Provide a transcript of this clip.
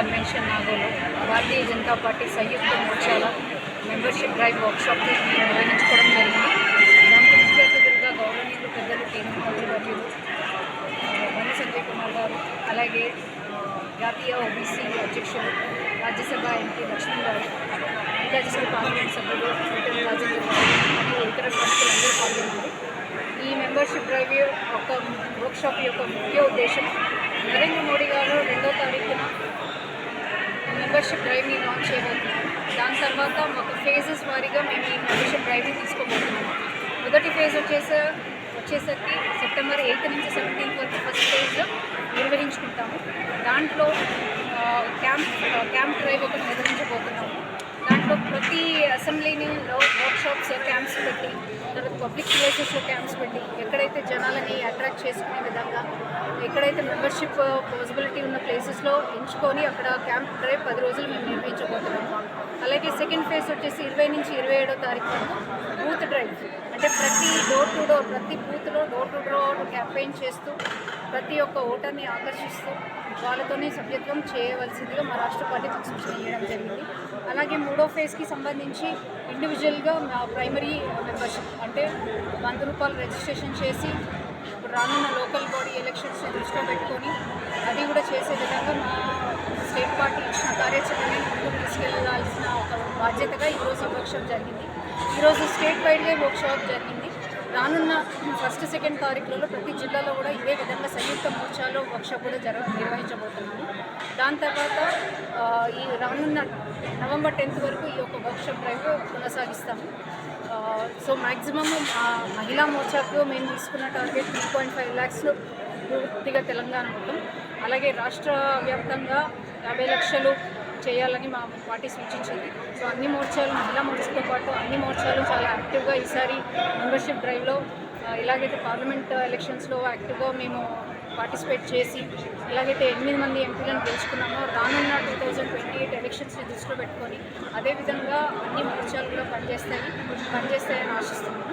Convention నాగోలో Bharatiya Janata party సంయుక్త మోర్చాల మెంబర్షిప్ డ్రైవ్ వర్క్షాప్ నిర్వహించుకోవడం జరిగింది. దానికి ముఖ్య అతిథులుగా గౌరవనీయులు పెద్దలు కేంద్ర మంత్రివర్యులు బండి సంజయ్ కుమార్ గారు అలాగే జాతీయ ఓబీసీ అధ్యక్షులు రాజ్యసభ ఎంపీ లక్ష్మణ్ గారు రాజ్యసభ పార్లమెంట్ సభ్యులు రాజేంద్ర గారు మరియు ఇతర ప్రముఖులందరూ పాల్గొన్నారు. ఈ మెంబర్షిప్ డ్రైవ్ యొక్క వర్క్షాప్ యొక్క ముఖ్య ఉద్దేశం నరేంద్ర మోడీ గారు రెండో తారీఖున మెంబర్షిప్ డ్రైవ్ని లాంచ్ చేయబోతున్నాం. దాని తర్వాత ఒక ఫేజెస్ వారీగా మేము ఈ మెంబర్షిప్ డ్రైవ్ని తీసుకోబోతున్నాము మొదటి ఫేజ్ వచ్చేసి వచ్చేసరికి సెప్టెంబర్ ఎయిత్ నుంచి సెవెంటీన్త్ వరకు ఫస్ట్ ఫేజ్ నిర్వహించుకుంటాము. దాంట్లో క్యాంప్ క్యాంప్ డ్రైవ్ ఒకటి నిర్వహించబోతున్నాము. దాంట్లో ప్రతి అసెంబ్లీని వర్క్షాప్స్ క్యాంప్స్ పెట్టి తర్వాత పబ్లిక్ ప్లేసెస్లో క్యాంప్స్ పెట్టి ఎక్కడైతే జనాలని అట్రాక్ట్ చేసుకునే విధంగా ఎక్కడైతే మెంబర్షిప్ పాసిబిలిటీ ఉన్న ప్లేసెస్లో ఎంచుకొని అక్కడ క్యాంప్ డ్రైవ్ పది రోజులు మేము నిర్వహించబోతున్నాము అలాగే సెకండ్ ఫేజ్ వచ్చేసి ఇరవై నుంచి ఇరవై ఏడో తారీఖు వరకు బూత్ డ్రైవ్. అంటే ప్రతి డోర్ టు డోర్ ప్రతి బూత్లో డోర్ టు డోర్ క్యాంపెయిన్ చేస్తూ ప్రతి ఒక్క ఓటర్ని ఆకర్షిస్తూ వాళ్ళతోనే సభ్యత్వం చేయవలసిందిగా మా రాష్ట్ర పార్టీ సూచన చేయడం జరిగింది. అలాగే మూడో ఫేజ్కి సంబంధించి ఇండివిజువల్గా ప్రైమరీ మెంబర్షిప్ అంటే వంద రూపాయలు రిజిస్ట్రేషన్ చేసి ఇప్పుడు రానున్న లోకల్ బాడీ ఎలక్షన్స్ని దృష్టిలో పెట్టుకొని అది కూడా చేసే విధంగా మా స్టేట్ పార్టీ ఇచ్చిన కార్యాచరణని ముందుకు తీసుకెళ్ళాల్సిన ఒక బాధ్యతగా ఈరోజు వర్క్షాప్ జరిగింది. ఈరోజు స్టేట్ వైడ్గా వర్క్షాప్ జరిగింది. రానున్న ఫస్ట్ సెకండ్ తారీఖులలో ప్రతి జిల్లాలో కూడా ఇదే విధంగా సంయుక్త మోర్చాలో వర్క్షాప్ కూడా జరగ నిర్వహించబోతున్నాము. దాని తర్వాత ఈ రానున్న నవంబర్ టెన్త్ వరకు ఈ యొక్క వర్క్షాప్ డ్రైవ్ కొనసాగిస్తాము. సో మ్యాక్సిమమ్ మహిళా మోర్చాకు మేము తీసుకున్న టార్గెట్ త్రీ పాయింట్ ఫైవ్ ల్యాక్స్లో పూర్తిగా తెలంగాణ మొత్తం. అలాగే రాష్ట్ర వ్యాప్తంగా యాభై లక్షలు చేయాలని మా పార్టీ సూచించింది. సో అన్ని మోర్చాలు మహిళా మోర్చాతో పాటు అన్ని మోర్చాలు చాలా యాక్టివ్గా ఈసారి మెంబర్షిప్ డ్రైవ్లో ఎలాగైతే పార్లమెంట్ ఎలక్షన్స్లో యాక్టివ్గా మేము పార్టిసిపేట్ చేసి ఎలాగైతే ఎనిమిది మంది ఎంపీలను గెలుచుకున్నామో రానున్న టూ థౌజండ్ ట్వంటీ ఎయిట్ ఎలక్షన్స్ని దృష్టిలో పెట్టుకొని అదేవిధంగా అన్ని మోర్చాలు కూడా పనిచేస్తాయి. పనిచేస్తాయని ఆశిస్తున్నాం.